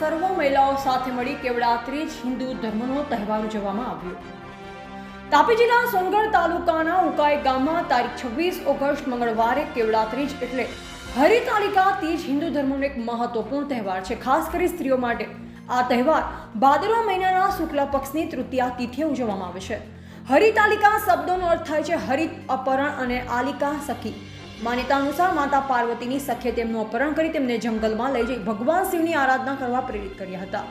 સર્વ મહિલાઓ સાથે મળી કેવડા ત્રીજ હિન્દુ ધર્મનો તહેવાર ઉજવવામાં આવ્યો. તાપી જિલ્લા સોનગઢ તાલુકાના ઉકાઈ ગામમાં તારીખ છવ્વીસ ઓગસ્ટ મંગળવારે કેવડા ત્રીજ એટલે હરિતાલિકા તીજ હિન્દુ ધર્મનો એક મહત્વપૂર્ણ તહેવાર છે, ખાસ કરી સ્ત્રીઓ માટે. આ તહેવાર ભાદરવા મહિનાના શુક્લ પક્ષની તૃતીયા તિથિએ ઉજવવામાં આવે છે. હરિતાલિકા શબ્દોનો અર્થ થાય છે હરિત અપહરણ અને આલિકા સખી. માન્યતા અનુસાર માતા પાર્વતીની સખે તેમનું અપહરણ કરી તેમને જંગલમાં લઈ જઈ ભગવાન શિવની આરાધના કરવા પ્રેરિત કર્યા હતા.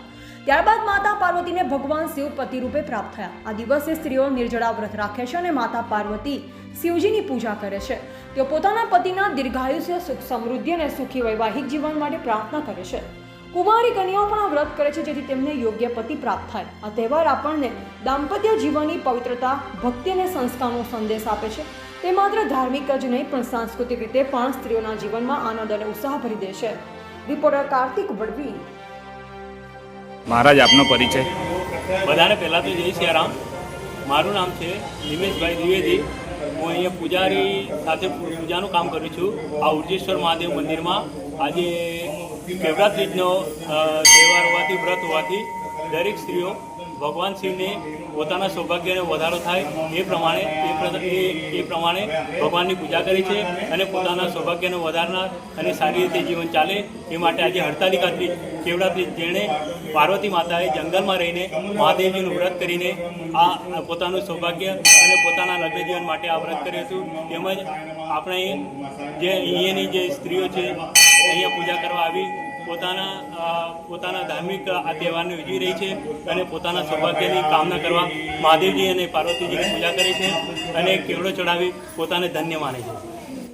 ત્યારબાદ માતા પાર્વતીને ભગવાન શિવ પતિ રૂપે પ્રાપ્ત થયા. આ દિવસે સ્ત્રીઓ નિર્જળા વ્રત રાખે છે અને માતા પાર્વતી શિવજીની પૂજા કરે છે. તેઓ પોતાના પતિના દીર્ઘાયુષ્ય, સુખ સમૃદ્ધિ અને સુખી વૈવાહિક જીવન માટે પ્રાર્થના કરે છે. કુમારી કન્યાઓ પણ આ વ્રત કરે છે જેથી તેમને યોગ્ય પતિ પ્રાપ્ત થાય. આ તહેવાર આપણને દાંપત્ય જીવનની પવિત્રતા ભક્તિ અને સંસ્કારનો સંદેશ આપે છે. તે માત્ર ધાર્મિક જ નહીં પણ સાંસ્કૃતિક રીતે પણ સ્ત્રીઓના જીવનમાં આનંદ અને ઉત્સાહ ભરી દે છે. રિપોર્ટર કાર્તિક વડવી મહારાજ આપનો પરિચય. બધાને પહેલાં તો જય સિયારામ મારું નામ છે નિમેશભાઈ દ્વિવેદી. હું અહીંયા પૂજારી સાથે પૂજાનું કામ કરું છું. આ ઉર્જેશ્વર મહાદેવ મંદિરમાં આજે કેવડા ત્રીજનો તહેવાર હોવાથી, વ્રત હોવાથી દરેક સ્ત્રીઓ ભગવાન શિવને પોતાના સૌભાગ્યને વધારો થાય એ પ્રમાણે, એ પ્ર- એ- એ પ્રમાણે ભગવાનની પૂજા કરી છે અને પોતાના સૌભાગ્યને વધારનાર અને સારી રીતે જીવન ચાલે એ માટે આજે હડતાલિકા ત્રીજ કેવડા ત્રીજ જેણે પાર્વતી માતાએ જંગલમાં રહીને મહાદેવજીનું વ્રત કરીને આ પોતાનું સૌભાગ્ય અને પોતાના લગ્ન જીવન માટે આ વ્રત કર્યું હતું. તેમજ આપણે જે અહીંયાની જે સ્ત્રીઓ છે અહીંયા પૂજા કરવા આવી, પોતાના પોતાના ધાર્મિક આ તહેવારને ઉજવી રહી છે અને પોતાના સૌભાગ્યની કામના કરવા મહાદેવજી અને પાર્વતીજીની પૂજા કરે છે અને કેવડો ચડાવી પોતાને ધન્ય માને છે.